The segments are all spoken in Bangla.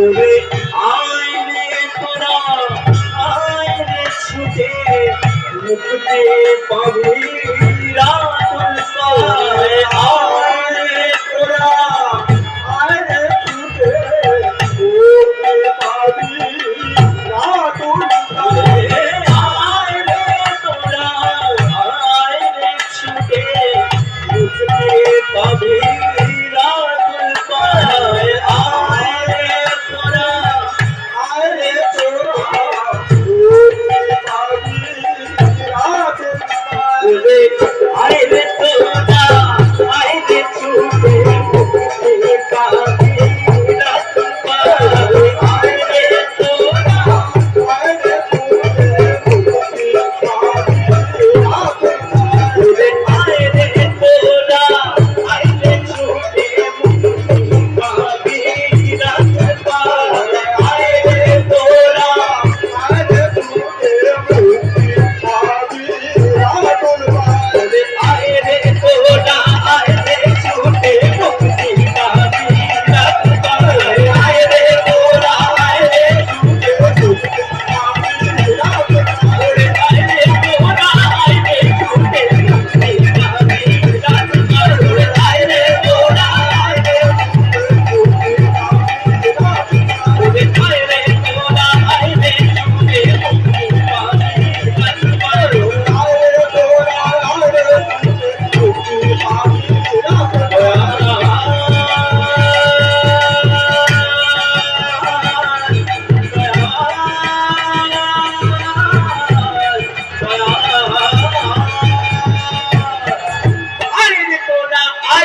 করে আয় রে তোরা আয় রে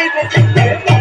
Thank you.